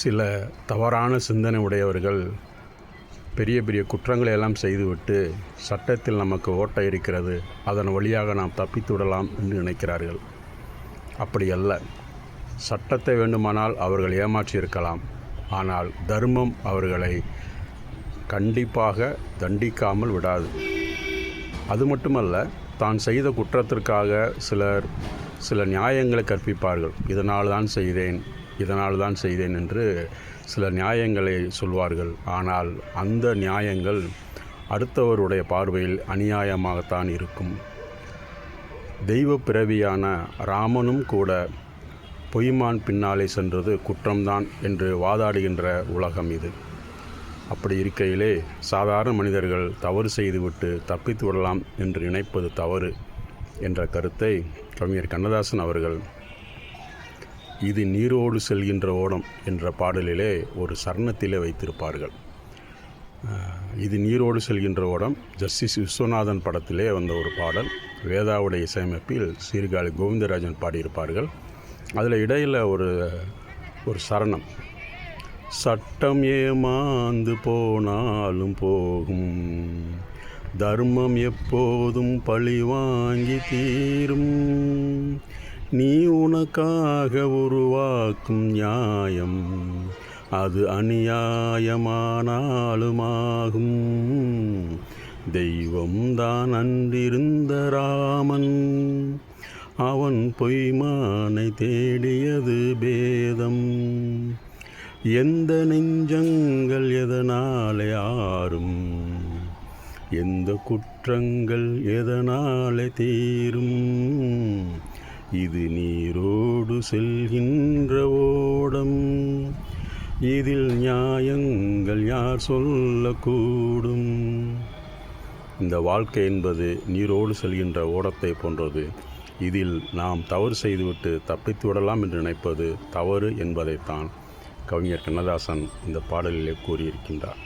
சில தவறான சிந்தனை உடையவர்கள் பெரிய பெரிய குற்றங்களை எல்லாம் செய்துவிட்டு சட்டத்தில் நமக்கு ஓட்டை இருக்கிறது அதன் வழியாக நாம் தப்பித்து விடலாம் என்று நினைக்கிறார்கள். அப்படி அல்ல. சட்டத்தை வேண்டுமானால் அவர்கள் ஏமாற்றியிருக்கலாம் ஆனால் தர்மம் அவர்களை கண்டிப்பாக தண்டிக்காமல் விடாது. அது மட்டுமல்ல தான் செய்த குற்றத்திற்காக சிலர் சில நியாயங்களை கற்பிப்பார்கள். இதனால் தான் செய்தேன். இதனால் தான் செய்தேன் என்று சில நியாயங்களை சொல்வார்கள். ஆனால் அந்த நியாயங்கள் அடுத்தவருடைய பார்வையில் அநியாயமாகத்தான் இருக்கும். தெய்வ பிறவியான ராமனும் கூட பொய்மான் பின்னாலே சென்றது குற்றம்தான் என்று வாதாடுகின்ற உலகம் இது. அப்படி இருக்கையிலே சாதாரண மனிதர்கள் தவறு செய்துவிட்டு தப்பித்து விடலாம் என்று நினைப்பது தவறு என்ற கருத்தை கவிஞர் கண்ணதாசன் அவர்கள் இது நீரோடு செல்கின்ற ஓடம் என்ற பாடலிலே ஒரு சரணத்திலே வைத்திருப்பார்கள். இது நீரோடு செல்கின்ற ஓடம் ஜஸ்டிஸ் விஸ்வநாதன் படத்திலே வந்த ஒரு பாடல். வேதாவுடைய இசையமைப்பில் சீர்காழி கோவிந்தராஜன் பாடியிருப்பார்கள். அதில் இடையில் ஒரு ஒரு சரணம். சட்டம் ஏமாந்து போனாலும் போகும். தர்மம் எப்போதும் பழி வாங்கி தீரும். நீ உனக்காக உருவாக்கும் நியாயம் அது அநியாயமானாலுமாகும். தெய்வம் தான் அன்றிருந்த ராமன் அவன் பொய்மானை தேடியது பேதம். எந்த நெஞ்சங்கள் எதனாலே ஆறும் எந்த குற்றங்கள் எதனாலே தீரும். இது நீரோடு செல்கின்ற ஓடம். இதில் நியாயங்கள் யார் சொல்லக்கூடும். இந்த வாழ்க்கை என்பது நீரோடு செல்கின்ற ஓடத்தை போன்றது. இதில் நாம் தவறு செய்துவிட்டு தப்பித்து விடலாம் என்று நினைப்பது தவறு என்பதைத்தான் கவிஞர் கண்ணதாசன் இந்த பாடலிலே கூறியிருக்கின்றார்.